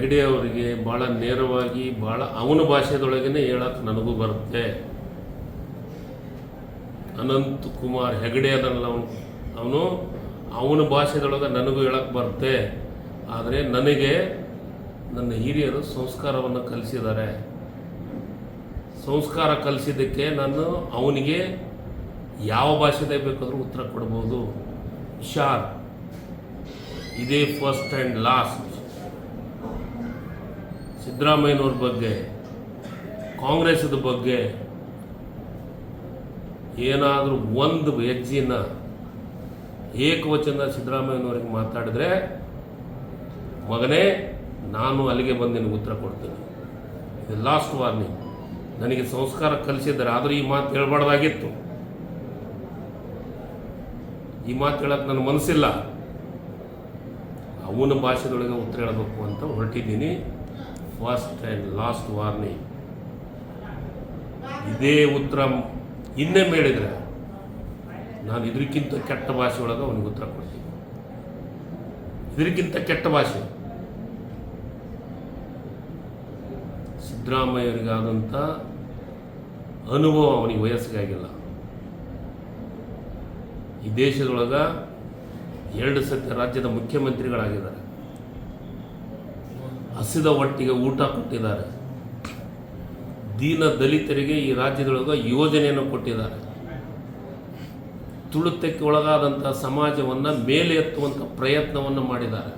ಹೆಗಡೆ ಅವರಿಗೆ ಭಾಳ ನೇರವಾಗಿ ಭಾಳ ಅವನ ಭಾಷೆದೊಳಗೇ ಹೇಳಕ್ಕೆ ನನಗೂ ಬರುತ್ತೆ. ಅನಂತ್ ಕುಮಾರ್ ಹೆಗಡೆ ಅದನ್ನಲ್ಲ ಅವನು. ಅವನು ಅವನ ಭಾಷೆದೊಳಗೆ ನನಗೂ ಹೇಳಕ್ಕೆ ಬರುತ್ತೆ. ಆದರೆ ನನಗೆ ನನ್ನ ಹಿರಿಯರು ಸಂಸ್ಕಾರವನ್ನು ಕಲಿಸಿದ್ದಾರೆ. ಸಂಸ್ಕಾರ ಕಲಿಸಿದ್ದಕ್ಕೆ ನಾನು ಅವನಿಗೆ ಯಾವ ಭಾಷೆದೇ ಬೇಕಾದರೂ ಉತ್ತರ ಕೊಡ್ಬೋದು. ಹುಷಾರ್. ಇದೇ ಫಸ್ಟ್ ಆ್ಯಂಡ್ ಲಾಸ್ಟ್ ಸಿದ್ದರಾಮಯ್ಯನವ್ರ ಬಗ್ಗೆ ಕಾಂಗ್ರೆಸ್ದ ಬಗ್ಗೆ ಏನಾದರೂ ಒಂದು ಹೆಜ್ಜೆನ ಏಕವಚನ ಸಿದ್ದರಾಮಯ್ಯನವ್ರಿಗೆ ಮಾತಾಡಿದ್ರೆ, ಮಗನೇ, ನಾನು ಅಲ್ಲಿಗೆ ಬಂದು ನಿನಗೆ ಉತ್ತರ ಕೊಡ್ತೀನಿ. ಇದು ಲಾಸ್ಟ್ ವಾರ್ನಿಂಗ್ ನನಗೆ ಸಂಸ್ಕಾರ ಕಲಿಸಿದ್ದಾರೆ. ಆದರೂ ಈ ಮಾತು ಹೇಳ್ಬಾರ್ದಾಗಿತ್ತು. ಈ ಮಾತು ಹೇಳಕ್ಕೆ ನನ್ನ ಮನಸ್ಸಿಲ್ಲ. ಅವನ ಭಾಷೆದೊಳಗೆ ಉತ್ತರ ಹೇಳಬೇಕು ಅಂತ ಹೊರಟಿದ್ದೀನಿ. ಫಸ್ಟ್ ಆ್ಯಂಡ್ ಲಾಸ್ಟ್ ವಾರ್ನಿಂಗ್ ಇದೇ ಉತ್ತರ ಇನ್ನೇ ಹೇಳಿದರೆ ನಾನು ಇದಕ್ಕಿಂತ ಕೆಟ್ಟ ಭಾಷೆ ಒಳಗೆ ಅವನಿಗೆ ಉತ್ತರ ಕೊಡ್ತೀನಿ. ಇದಕ್ಕಿಂತ ಕೆಟ್ಟ ಭಾಷೆ. ಸಿದ್ದರಾಮಯ್ಯರಿಗಾದಂಥ ಅನುಭವ ಅವನಿಗೆ ವಯಸ್ಸಿಗಾಗಿಲ್ಲ. ಈ ದೇಶದೊಳಗೆ ಎರಡು ಸತಿ ರಾಜ್ಯದ ಮುಖ್ಯಮಂತ್ರಿಗಳಾಗಿದ್ದಾರೆ. ಹಸಿದ ಒಟ್ಟಿಗೆ ಊಟ ಕೊಟ್ಟಿದ್ದಾರೆ. ದೀನ ದಲಿತರಿಗೆ ಈ ರಾಜ್ಯದೊಳಗೆ ಯೋಜನೆಯನ್ನು ಕೊಟ್ಟಿದ್ದಾರೆ. ತುಳಿತಕ್ಕೆ ಒಳಗಾದಂಥ ಸಮಾಜವನ್ನು ಮೇಲೆ ಎತ್ತುವಂಥ ಪ್ರಯತ್ನವನ್ನು ಮಾಡಿದ್ದಾರೆ.